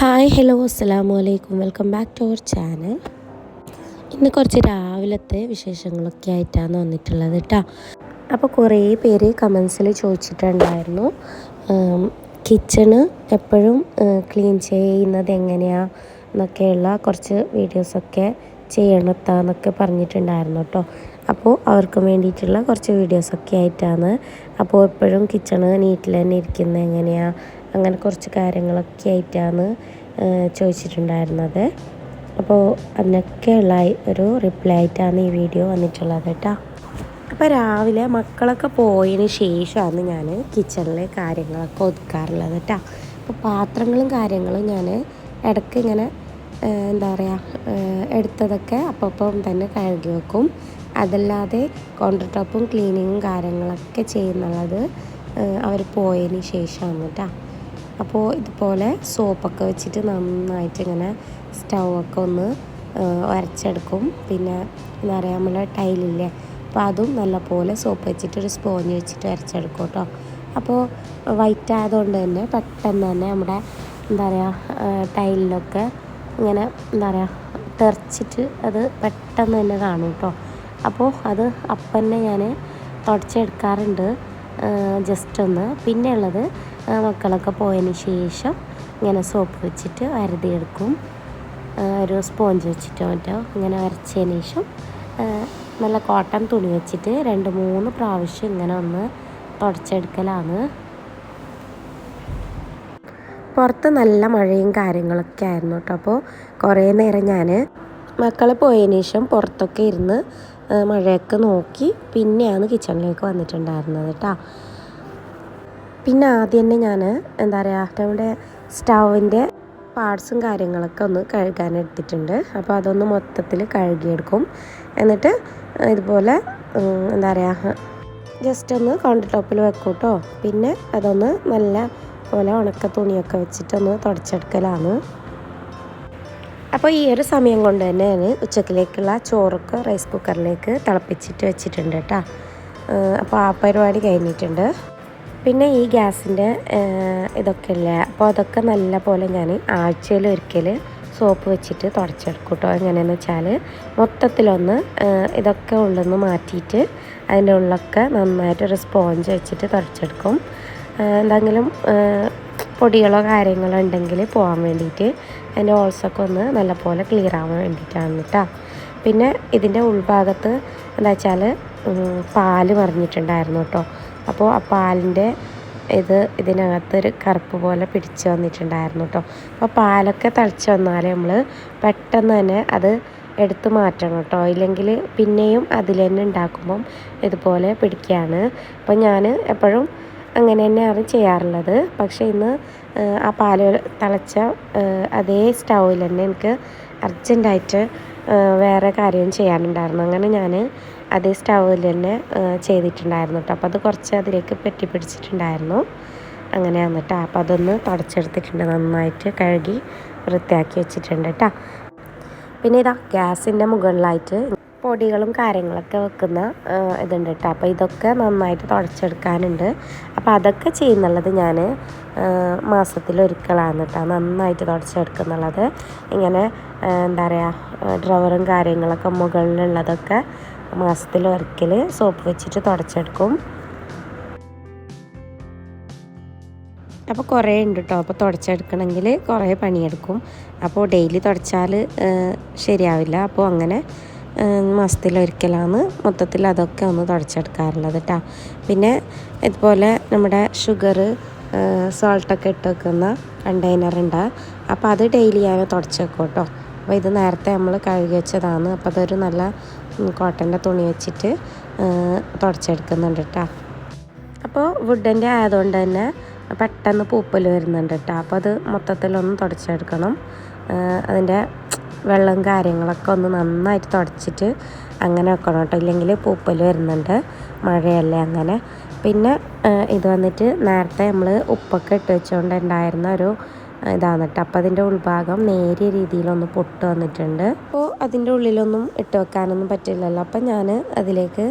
Hi hello അസ്സാം വലൈക്കും welcome back to our channel ഇന്ന് കുറച്ച് രാവിലത്തെ വിശേഷങ്ങളൊക്കെ ആയിട്ടാണ് വന്നിട്ടുള്ളത് കേട്ടോ അപ്പോൾ കുറേ പേര് കമൻസിൽ ചോദിച്ചിട്ടുണ്ടായിരുന്നു. കിച്ചണ് എപ്പോഴും ക്ലീൻ ചെയ്യുന്നത് എങ്ങനെയാണ് എന്നൊക്കെയുള്ള കുറച്ച് വീഡിയോസൊക്കെ ചെയ്യണത്താന്നൊക്കെ പറഞ്ഞിട്ടുണ്ടായിരുന്നു കേട്ടോ അപ്പോൾ അവർക്ക് വേണ്ടിയിട്ടുള്ള കുറച്ച് വീഡിയോസൊക്കെ ആയിട്ടാണ്. അപ്പോൾ എപ്പോഴും കിച്ചണ് നീറ്റിൽ തന്നെ ഇരിക്കുന്നത് എങ്ങനെയാണ് അങ്ങനെ കുറച്ച് കാര്യങ്ങളൊക്കെ ആയിട്ടാണ് ചോദിച്ചിട്ടുണ്ടായിരുന്നത്. അപ്പോൾ അതിനൊക്കെയുള്ള ഒരു റിപ്ലൈ ആയിട്ടാണ് ഈ വീഡിയോ വന്നിട്ടുള്ളത് കേട്ടോ. അപ്പോൾ രാവിലെ മക്കളൊക്കെ പോയതിന് ശേഷമാണ് ഞാൻ കിച്ചണിലെ കാര്യങ്ങളൊക്കെ ഒതുക്കാറുള്ളത് കേട്ടോ. അപ്പോൾ പാത്രങ്ങളും കാര്യങ്ങളും ഞാൻ ഇടയ്ക്ക് ഇങ്ങനെ എന്താ പറയുക എടുത്തതൊക്കെ അപ്പം തന്നെ കഴുകി വെക്കും. അതല്ലാതെ കൗണ്ടർ ടോപ്പും ക്ലീനിങ്ങും കാര്യങ്ങളൊക്കെ ചെയ്യുന്നുള്ളത് അവർ പോയതിന് ശേഷമാണ് കേട്ടോ. അപ്പോൾ ഇതുപോലെ സോപ്പൊക്കെ വെച്ചിട്ട് നന്നായിട്ട് ഇങ്ങനെ സ്റ്റൗവൊക്കെ ഒന്ന് വരച്ചെടുക്കും പിന്നെ എന്താ പറയുക നമ്മളെ ടൈലില്ലേ അപ്പോൾ അതും നല്ലപോലെ സോപ്പ് വെച്ചിട്ട് ഒരു സ്പോഞ്ച് വെച്ചിട്ട് വരച്ചെടുക്കും കേട്ടോ. അപ്പോൾ വൈറ്റ് ആയതുകൊണ്ട് തന്നെ പെട്ടെന്ന് തന്നെ നമ്മുടെ എന്താ പറയുക ടൈലിലൊക്കെ ഇങ്ങനെ എന്താ പറയുക തെറിച്ചിട്ട് അത് പെട്ടെന്ന് തന്നെ കാണും കേട്ടോ. അപ്പോൾ അത് അപ്പം തന്നെ ഞാൻ തുടച്ചെടുക്കാറുണ്ട് ജസ്റ്റ് ഒന്ന്. പിന്നെ ഉള്ളത് മക്കളൊക്കെ പോയതിന് ശേഷം ഇങ്ങനെ സോപ്പ് വെച്ചിട്ട് വരതിയെടുക്കും ഒരു സ്പോഞ്ച് വെച്ചിട്ടോ മറ്റോ ഇങ്ങനെ അരച്ചതിന് ശേഷം നല്ല കോട്ടൺ തുണി വെച്ചിട്ട് രണ്ട് മൂന്ന് പ്രാവശ്യം ഇങ്ങനെ ഒന്ന് തുടച്ചെടുക്കലാണ്. പുറത്ത് നല്ല മഴയും കാര്യങ്ങളൊക്കെ ആയിരുന്നു കേട്ടോ. അപ്പോൾ കുറേ നേരം ഞാൻ മക്കൾ പോയതിന് ശേഷം പുറത്തൊക്കെ ഇരുന്ന് മഴയൊക്കെ നോക്കി പിന്നെയാണ് കിച്ചണിലേക്ക് വന്നിട്ടുണ്ടായിരുന്നത് കേട്ടോ. പിന്നെ ആദ്യം തന്നെ ഞാൻ എന്താ പറയുക നമ്മുടെ സ്റ്റൗവിന്റെ പാർട്സും കാര്യങ്ങളൊക്കെ ഒന്ന് കഴുകാൻ എടുത്തിട്ടുണ്ട്. അപ്പോൾ അതൊന്ന് മൊത്തത്തിൽ കഴുകിയെടുക്കും. എന്നിട്ട് ഇതുപോലെ എന്താ പറയുക ജസ്റ്റ് ഒന്ന് കൗണ്ടർ ടോപ്പിൽ വെക്കും കേട്ടോ പിന്നെ അതൊന്ന് നല്ല പോലെ ഉണക്ക തുണിയൊക്കെ വെച്ചിട്ടൊന്ന് തുടച്ചെടുക്കലാണ്. അപ്പോൾ ഈ ഒരു സമയം കൊണ്ട് തന്നെ ഞാൻ ഉച്ചക്കിലേക്കുള്ള ചോറൊക്കെ റൈസ് കുക്കറിലേക്ക് തിളപ്പിച്ചിട്ട് വെച്ചിട്ടുണ്ട് കേട്ടോ അപ്പോൾ ആ പരിപാടി കഴിഞ്ഞിട്ടുണ്ട്. പിന്നെ ഈ ഗ്യാസിന്റെ ഇതൊക്കെ ഇല്ലേ അപ്പോൾ അതൊക്കെ നല്ല പോലെ ഞാൻ ആഴ്ചയിൽ ഒരിക്കൽ സോപ്പ് വെച്ചിട്ട് തുടച്ചെടുക്കും കേട്ടോ. എങ്ങനെയെന്ന് വെച്ചാൽ മൊത്തത്തിലൊന്ന് ഇതൊക്കെ ഉള്ളൊന്ന് മാറ്റിയിട്ട് അതിന്റെ ഉള്ളൊക്കെ നന്നായിട്ടൊരു സ്പോഞ്ച് വെച്ചിട്ട് തുടച്ചെടുക്കും. എന്തെങ്കിലും പൊടികളോ കാര്യങ്ങളോ ഉണ്ടെങ്കിൽ പോകാൻ വേണ്ടിയിട്ട് അതിന്റെ ഓൾസൊക്കെ ഒന്ന് നല്ലപോലെ ക്ലിയർ ആവാൻ വേണ്ടിയിട്ടാണ് കേട്ടോ. പിന്നെ ഇതിന്റെ ഉൾഭാഗത്ത് എന്താ വെച്ചാൽ പാൽ മറിഞ്ഞിട്ടുണ്ടായിരുന്നു കേട്ടോ. അപ്പോൾ ആ പാലിന്റെ ഇത് ഇതിനകത്തൊരു കറുപ്പ് പോലെ പിടിച്ച് വന്നിട്ടുണ്ടായിരുന്നു കേട്ടോ അപ്പോൾ പാലൊക്കെ തിളച്ച് വന്നാൽ നമ്മൾ പെട്ടെന്ന് തന്നെ അത് എടുത്ത് മാറ്റണം കേട്ടോ ഇല്ലെങ്കിൽ പിന്നെയും അതിൽ തന്നെ ഉണ്ടാക്കുമ്പം ഇതുപോലെ പിടിക്കുകയാണ് അപ്പോൾ ഞാൻ എപ്പോഴും അങ്ങനെ തന്നെയാണ് ചെയ്യാറുള്ളത്. പക്ഷേ ഇന്ന് ആ പാൽ തിളച്ച അതേ സ്റ്റൗവിൽ തന്നെ എനിക്ക് അർജന്റായിട്ട് വേറെ കാര്യം ചെയ്യാനുണ്ടായിരുന്നു. അങ്ങനെ ഞാൻ അതേ സ്റ്റൗവിൽ തന്നെ ചെയ്തിട്ടുണ്ടായിരുന്നു കേട്ടോ അപ്പോൾ അത് കുറച്ച് അതിലേക്ക് പെറ്റി പിടിച്ചിട്ടുണ്ടായിരുന്നു. അങ്ങനെയാണ് കേട്ടോ അപ്പോൾ അതൊന്ന് തുടച്ചെടുത്തിട്ടുണ്ട്. നന്നായിട്ട് കഴുകി വൃത്തിയാക്കി വെച്ചിട്ടുണ്ട് കേട്ടോ പിന്നെ ഇതാ ഗ്യാസിന്റെ മുകളിലായിട്ട് പൊടികളും കാര്യങ്ങളൊക്കെ വെക്കുന്ന ഇതുണ്ട് കേട്ടോ. അപ്പോൾ ഇതൊക്കെ നന്നായിട്ട് തുടച്ചെടുക്കാനുണ്ട്. അപ്പോൾ അതൊക്കെ ചെയ്യുന്നുള്ളത് ഞാൻ മാസത്തിലൊരിക്കലാണ് കേട്ടോ. നന്നായിട്ട് തുടച്ചെടുക്കുന്നുള്ളത്. ഇങ്ങനെ എന്താ പറയുക ഡ്രവറും കാര്യങ്ങളൊക്കെ മുകളിലുള്ളതൊക്കെ മാസത്തിലൊരിക്കൽ സോപ്പ് വെച്ചിട്ട് തുടച്ചെടുക്കും. അപ്പോൾ കുറേ ഉണ്ട് കേട്ടോ. അപ്പോൾ തുടച്ചെടുക്കണമെങ്കിൽ കുറേ പണിയെടുക്കും. അപ്പോൾ ഡെയിലി തുടച്ചാൽ ശരിയാവില്ല. അപ്പോൾ അങ്ങനെ മാസത്തിലൊരിക്കലാണ് മൊത്തത്തിൽ അതൊക്കെ ഒന്ന് തുടച്ചെടുക്കാറുള്ളത് കേട്ടോ പിന്നെ ഇതുപോലെ നമ്മുടെ ഷുഗർ സോൾട്ടൊക്കെ ഇട്ട് വെക്കുന്ന കണ്ടെയ്നർ ഉണ്ട് അപ്പോൾ അത് ഡെയിലി ഞാൻ തുടച്ച് വെക്കും കേട്ടോ അപ്പോൾ ഇത് നേരത്തെ നമ്മൾ കഴുകി വെച്ചതാണ്. അപ്പോൾ അതൊരു നല്ല കോട്ടന്റെ തുണി വെച്ചിട്ട് തുടച്ചെടുക്കുന്നുണ്ട് കേട്ടോ അപ്പോൾ വുഡിന്റെ ആയതുകൊണ്ട് തന്നെ പെട്ടെന്ന് പൂപ്പൽ വരുന്നുണ്ട് കേട്ടോ അപ്പോൾ അത് മൊത്തത്തിലൊന്ന് തുടച്ചെടുക്കണം. അതിന്റെ വെള്ളം കാര്യങ്ങളൊക്കെ ഒന്ന് നന്നായിട്ട് തുടച്ചിട്ട് അങ്ങനെ വെക്കണം കേട്ടോ. ഇല്ലെങ്കിൽ പൂപ്പൽ വരുന്നുണ്ട്. മഴയല്ലേ അങ്ങനെ. പിന്നെ ഇത് വന്നിട്ട് നേരത്തെ നമ്മൾ ഉപ്പൊക്കെ ഇട്ട് വെച്ചുകൊണ്ട് ഉണ്ടായിരുന്ന ഒരു ഇതാണ് കേട്ടോ. അപ്പോൾ അതിന്റെ ഉൾഭാഗം നേരിയ രീതിയിലൊന്ന് പൊട്ട് വന്നിട്ടുണ്ട്. അപ്പോൾ അതിന്റെ ഉള്ളിലൊന്നും ഇട്ട് വെക്കാനൊന്നും പറ്റില്ലല്ലോ. അപ്പം ഞാൻ അതിലേക്ക്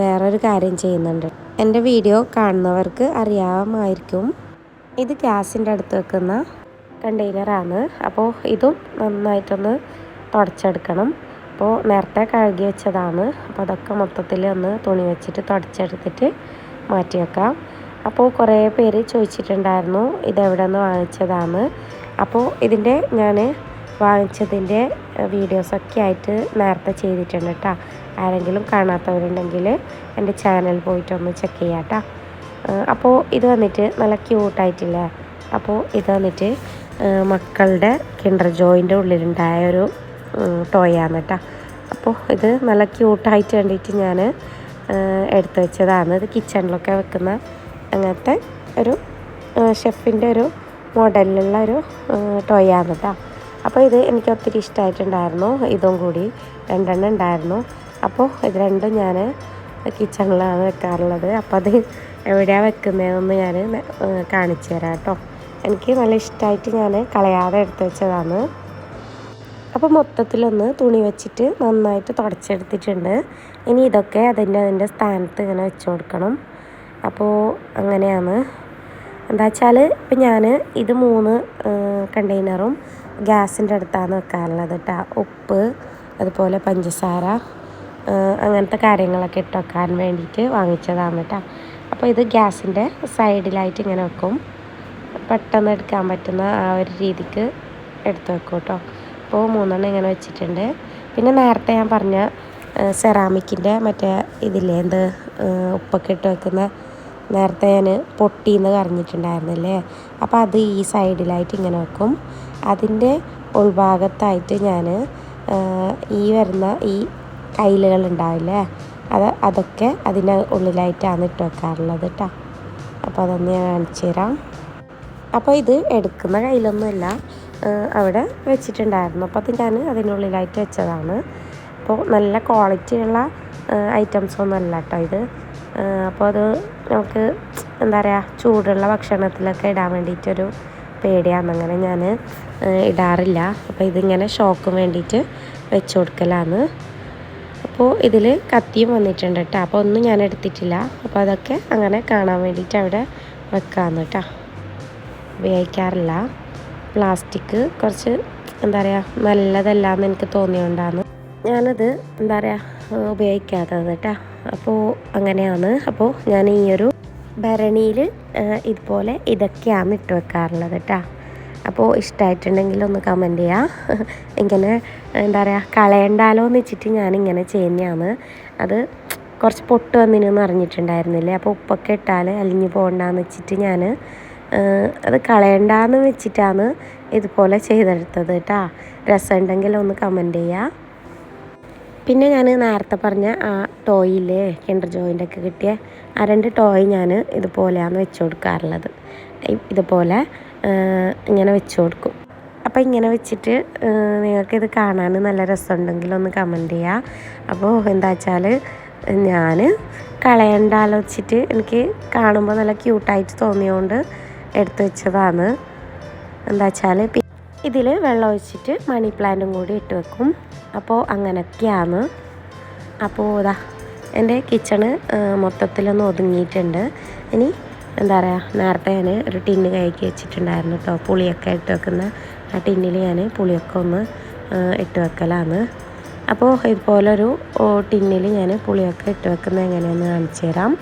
വേറൊരു കാര്യം ചെയ്യുന്നുണ്ട്. എന്റെ വീഡിയോ കാണുന്നവർക്ക് അറിയാമായിരിക്കും. ഇത് ഗ്യാസിന്റെ അടുത്ത് വെക്കുന്ന കണ്ടെയ്നറാണ്. അപ്പോൾ ഇതും നന്നായിട്ടൊന്ന് തുടച്ചെടുക്കണം. അപ്പോൾ നേരത്തെ കഴുകി വെച്ചതാണ്. അപ്പോൾ അതൊക്കെ മൊത്തത്തിൽ ഒന്ന് തുണി വെച്ചിട്ട് തുടച്ചെടുത്തിട്ട് മാറ്റി വെക്കാം. അപ്പോൾ കുറേ പേര് ചോദിച്ചിട്ടുണ്ടായിരുന്നു ഇതെവിടെ നിന്ന് വാങ്ങിച്ചതാണ്? അപ്പോൾ ഇതിന്റെ ഞാൻ വാങ്ങിച്ചതിന്റെ വീഡിയോസൊക്കെ ആയിട്ട് നേരത്തെ ചെയ്തിട്ടുണ്ട് കേട്ടോ. ആരെങ്കിലും കാണാത്തവരുണ്ടെങ്കിൽ എന്റെ ചാനൽ പോയിട്ടൊന്ന് ചെക്ക് ചെയ്യാം കേട്ടോ. അപ്പോൾ ഇത് വന്നിട്ട് നല്ല ക്യൂട്ടായിട്ടില്ല? അപ്പോൾ ഇത് വന്നിട്ട് മക്കളുടെ കിണ്ടർ ജോയിന്റെ ഉള്ളിലുണ്ടായ ഒരു ടോയാണ് കേട്ടോ അപ്പോൾ ഇത് നല്ല ക്യൂട്ടായിട്ട് വേണ്ടിയിട്ട് ഞാൻ എടുത്തു വെച്ചതാണ്. ഇത് കിച്ചണിലൊക്കെ വെക്കുന്ന അങ്ങനത്തെ ഒരു ഷെഫിന്റെ ഒരു മോഡലിലുള്ള ഒരു ടോയാണ് കേട്ടോ അപ്പോൾ ഇത് എനിക്ക് ഒത്തിരി ഇഷ്ടമായിട്ടുണ്ടായിരുന്നു ഇതും കൂടി രണ്ടെണ്ണം ഉണ്ടായിരുന്നു. അപ്പോൾ ഇത് രണ്ടും ഞാൻ കിച്ചണിലാണ് വെക്കാറുള്ളത്. അപ്പോൾ അത് എവിടെയാണ് വെക്കുന്നതെന്ന് ഞാൻ കാണിച്ചു തരാം കേട്ടോ എനിക്ക് നല്ല ഇഷ്ടമായിട്ട് ഞാൻ കളയാതെ എടുത്തു വെച്ചതാണ്. അപ്പോൾ മൊത്തത്തിലൊന്ന് തുണി വെച്ചിട്ട് നന്നായിട്ട് തുടച്ചെടുത്തിട്ടുണ്ട്. ഇനി ഇതൊക്കെ അതിന്റെ അതിന്റെ സ്ഥാനത്ത് ഇങ്ങനെ വെച്ച് കൊടുക്കണം. അപ്പോൾ അങ്ങനെയാണ്. എന്താ വെച്ചാൽ ഇപ്പം ഞാൻ ഇത് മൂന്ന് കണ്ടെയ്നറും ഗ്യാസിന്റെ അടുത്താണ് വെക്കാറുള്ളത് കേട്ടോ ഉപ്പ് അതുപോലെ പഞ്ചസാര അങ്ങനത്തെ കാര്യങ്ങളൊക്കെ ഇട്ട് വെക്കാൻ വേണ്ടിയിട്ട് വാങ്ങിച്ചതാണ് കേട്ടോ അപ്പോൾ ഇത് ഗ്യാസിന്റെ സൈഡിലായിട്ട് ഇങ്ങനെ വെക്കും. പെട്ടെന്ന് എടുക്കാൻ പറ്റുന്ന ആ ഒരു രീതിക്ക് എടുത്ത് വെക്കും കേട്ടോ. അപ്പോൾ മൂന്നെണ്ണം ഇങ്ങനെ വെച്ചിട്ടുണ്ട്. പിന്നെ നേരത്തെ ഞാൻ പറഞ്ഞ സെറാമിക്കിന്റെ മറ്റേ ഇതില്ലേ എന്ത് ഉപ്പൊക്കെ ഇട്ട് വെക്കുന്ന നേരത്തെ ഞാൻ പൊട്ടിന്ന് കറിഞ്ഞിട്ടുണ്ടായിരുന്നില്ലേ അപ്പോൾ അത് ഈ സൈഡിലായിട്ട് ഇങ്ങനെ വെക്കും. അതിന്റെ ഉൾഭാഗത്തായിട്ട് ഞാൻ ഈ വരുന്ന ഈ കയ്യിലുകൾ ഉണ്ടാവില്ലേ അത് അതൊക്കെ അതിന്റെ ഉള്ളിലായിട്ടാണ് ഇട്ട് വെക്കാറുള്ളത് കേട്ടോ. അപ്പോൾ അതൊന്ന് ഞാൻ കാണിച്ചു തരാം. അപ്പോൾ ഇത് എടുക്കുന്ന കയ്യിലൊന്നുമില്ല അവിടെ വെച്ചിട്ടുണ്ടായിരുന്നു. അപ്പോൾ അത് ഞാൻ അതിനുള്ളിലായിട്ട് വെച്ചതാണ്. അപ്പോൾ നല്ല ക്വാളിറ്റിയുള്ള ഐറ്റംസ് ഒന്നും അല്ല കേട്ടോ ഇത്. അപ്പോൾ അത് നമുക്ക് എന്താ പറയുക ചൂടുള്ള ഭക്ഷണത്തിലൊക്കെ ഇടാൻ വേണ്ടിയിട്ടൊരു പേടിയാണ് അങ്ങനെ ഞാൻ ഇടാറില്ല. അപ്പോൾ ഇതിങ്ങനെ ഷോക്കും വേണ്ടിയിട്ട് വെച്ച് കൊടുക്കലാണ്. അപ്പോൾ ഇതിൽ കത്തിയും വന്നിട്ടുണ്ട് കേട്ടോ. അപ്പോൾ ഒന്നും ഞാൻ എടുത്തിട്ടില്ല. അപ്പോൾ അതൊക്കെ അങ്ങനെ കാണാൻ വേണ്ടിയിട്ട് അവിടെ വെക്കാമെന്ന് കേട്ടോ. ഉപയോഗിക്കാറില്ല. പ്ലാസ്റ്റിക് കുറച്ച് എന്താ പറയുക നല്ലതല്ല എന്ന് എനിക്ക് തോന്നിയോണ്ടാണ് ഞാനത് എന്താ പറയുക ഉപയോഗിക്കാത്തത് കേട്ടോ. അപ്പോൾ അങ്ങനെയാണ്. അപ്പോൾ ഞാൻ ഈ ഒരു ഭരണിയിൽ ഇതുപോലെ ഇതൊക്കെയാണ് ഇട്ട് വെക്കാറുള്ളത് കേട്ടോ. അപ്പോൾ ഇഷ്ടമായിട്ടുണ്ടെങ്കിൽ ഒന്ന് കമന്റ് ചെയ്യുക ഇങ്ങനെ എന്താ പറയുക കളയണ്ടാലോ എന്ന് വെച്ചിട്ട് ഞാനിങ്ങനെ ചെയ്യുന്നതാണ്. അത് കുറച്ച് പൊട്ട് വന്നിനെന്ന് അറിഞ്ഞിട്ടുണ്ടായിരുന്നില്ലേ? അപ്പോൾ ഉപ്പൊക്കെ ഇട്ടാൽ അലിഞ്ഞു പോകണ്ടെന്ന് വെച്ചിട്ട് ഞാൻ അത് കളയണ്ടെന്ന് വെച്ചിട്ടാണ് ഇതുപോലെ ചെയ്തെടുത്തത് കേട്ടോ. രസമുണ്ടെങ്കിൽ ഒന്ന് കമന്റ് ചെയ്യുക പിന്നെ ഞാൻ നേരത്തെ പറഞ്ഞ ആ ടോയില്ലേ കിണ്ടർ ജോയിന്റെ ഒക്കെ കിട്ടിയ ആ രണ്ട് ടോയ് ഞാൻ ഇതുപോലെയാണ് വെച്ച് കൊടുക്കാറുള്ളത് ഇതുപോലെ ഇങ്ങനെ വെച്ച് കൊടുക്കും അപ്പോൾ ഇങ്ങനെ വെച്ചിട്ട് നിങ്ങൾക്കിത് കാണാൻ നല്ല രസമുണ്ടെങ്കിൽ ഒന്ന് കമന്റ് ചെയ്യുക അപ്പോൾ എന്താ വെച്ചാൽ ഞാൻ കളയണ്ടാലോ വെച്ചിട്ട് എനിക്ക് കാണുമ്പോൾ നല്ല ക്യൂട്ടായിട്ട് തോന്നിയതുകൊണ്ട് എടുത്തു വെച്ചതാണ്. എന്താ വെച്ചാൽ ഇതിൽ വെള്ളം ഒഴിച്ചിട്ട് മണി പ്ലാന്റും കൂടി ഇട്ട് വെക്കും. അപ്പോൾ അങ്ങനെയൊക്കെയാണ് അപ്പോൾ ഇതാ എന്റെ കിച്ചണ് മൊത്തത്തിലൊന്ന് ഒതുങ്ങിയിട്ടുണ്ട്. ഇനി എന്താ പറയുക നേരത്തെ ഞാൻ ഒരു ടിന്ന് കയക്കി വെച്ചിട്ടുണ്ടായിരുന്നു കേട്ടോ പുളിയൊക്കെ ഇട്ട് വെക്കുന്ന ആ ടിന്നിൽ ഞാൻ പുളിയൊക്കെ ഒന്ന് ഇട്ട് വെക്കലാണ്. അപ്പോൾ ഇതുപോലൊരു ടിന്നിൽ ഞാൻ പുളിയൊക്കെ ഇട്ട് വെക്കുന്നത് എങ്ങനെയാണെന്ന് കാണിച്ചു തരാം.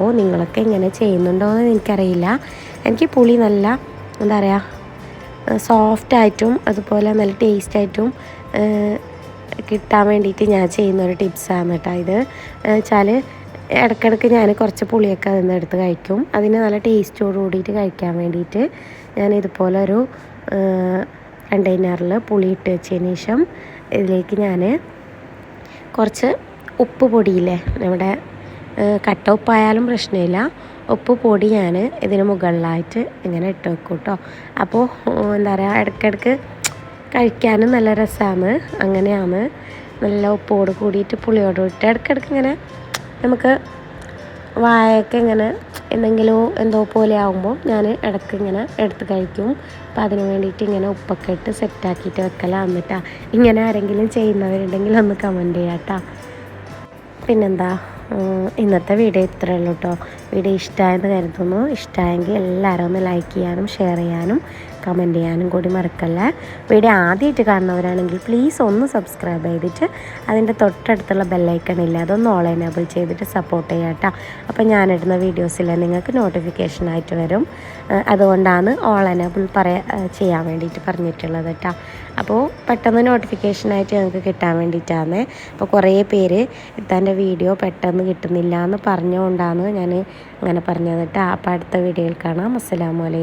അപ്പോൾ നിങ്ങളൊക്കെ ഇങ്ങനെ ചെയ്യുന്നുണ്ടോ എന്ന് എനിക്കറിയില്ല. എനിക്ക് പുളി നല്ല എന്താ പറയുക സോഫ്റ്റായിട്ടും അതുപോലെ നല്ല ടേസ്റ്റായിട്ടും കിട്ടാൻ വേണ്ടിയിട്ട് ഞാൻ ചെയ്യുന്ന ഒരു ടിപ്സാണ് കേട്ടോ ഇത്. വെച്ചാൽ ഇടയ്ക്കിടയ്ക്ക് ഞാൻ കുറച്ച് പുളിയൊക്കെ അതിൽ നിന്ന് എടുത്ത് കഴിക്കും. അതിന് നല്ല ടേസ്റ്റോട് കൂടിയിട്ട് കഴിക്കാൻ വേണ്ടിയിട്ട് ഞാൻ ഇതുപോലെ ഒരു കണ്ടെയ്നറിൽ പുളി ഇട്ട് വെച്ചതിന് ശേഷം ഇതിലേക്ക് ഞാൻ കുറച്ച് ഉപ്പ് പൊടിയില്ലേ നമ്മുടെ കട്ട ആയാലും പ്രശ്നമില്ല. ഉപ്പ് പൊടി ഞാൻ ഇതിന് മുകളിലായിട്ട് ഇങ്ങനെ ഇട്ട് വെക്കും കേട്ടോ അപ്പോൾ എന്താ പറയുക ഇടയ്ക്കിടയ്ക്ക് കഴിക്കാനും നല്ല രസമാണ് അങ്ങനെയാണ്. നല്ല ഉപ്പോട് കൂടിയിട്ട് പുളിയോട് ഇട്ട് ഇടയ്ക്കിടയ്ക്ക് ഇങ്ങനെ നമുക്ക് വായൊക്കെ ഇങ്ങനെ എന്തെങ്കിലും എന്തോ പോലെ ആകുമ്പോൾ ഞാൻ ഇടയ്ക്ക് ഇങ്ങനെ എടുത്ത് കഴിക്കും. അപ്പോൾ അതിന് വേണ്ടിയിട്ട് ഇങ്ങനെ ഉപ്പൊക്കെ ഇട്ട് സെറ്റാക്കിയിട്ട് വെക്കലാണ് കേട്ടോ ഇങ്ങനെ ആരെങ്കിലും ചെയ്യുന്നവരുണ്ടെങ്കിൽ ഒന്ന് കമന്റ് ചെയ്യാം കേട്ടോ പിന്നെന്താ? ഇന്നത്തെ വീഡിയോ ഇത്രയേ ഉള്ളൂ കേട്ടോ വീഡിയോ ഇഷ്ടമായെന്ന് കരുതുന്നു. ഇഷ്ടമായെങ്കിൽ എല്ലാവരും ഒന്ന് ലൈക്ക് ചെയ്യാനും ഷെയർ ചെയ്യാനും കമന്റ് ചെയ്യാനും കൂടി മറക്കല്ല. വീഡിയോ ആദ്യമായിട്ട് കാണുന്നവരാണെങ്കിൽ പ്ലീസ് ഒന്ന് സബ്സ്ക്രൈബ് ചെയ്തിട്ട് അതിന്റെ തൊട്ടടുത്തുള്ള ബെല്ലൈക്കൺ ഇല്ല അതൊന്ന് ഓൾ എനേബിൾ ചെയ്തിട്ട് സപ്പോർട്ട് ചെയ്യാം കേട്ടോ. അപ്പോൾ ഞാനിടുന്ന വീഡിയോസിൽ നിങ്ങൾക്ക് നോട്ടിഫിക്കേഷൻ ആയിട്ട് വരും. അതുകൊണ്ടാണ് ഓൾ എനേബിൾ പറയാ ചെയ്യാൻ വേണ്ടിയിട്ട് പറഞ്ഞിട്ടുള്ളത് കേട്ടോ. അപ്പോൾ പെട്ടെന്ന് നോട്ടിഫിക്കേഷനായിട്ട് ഞങ്ങൾക്ക് കിട്ടാൻ വേണ്ടിയിട്ടാണ്. അപ്പോൾ കുറേ പേര് ഇത്താന്റെ വീഡിയോ പെട്ടെന്ന് കിട്ടുന്നില്ല എന്ന് പറഞ്ഞുകൊണ്ടാണ് ഞാൻ അങ്ങനെ പറഞ്ഞത് കേട്ടോ. അപ്പോൾ അടുത്ത വീഡിയോയിൽ കാണാം. അസ്സലാമു അലൈക്കും.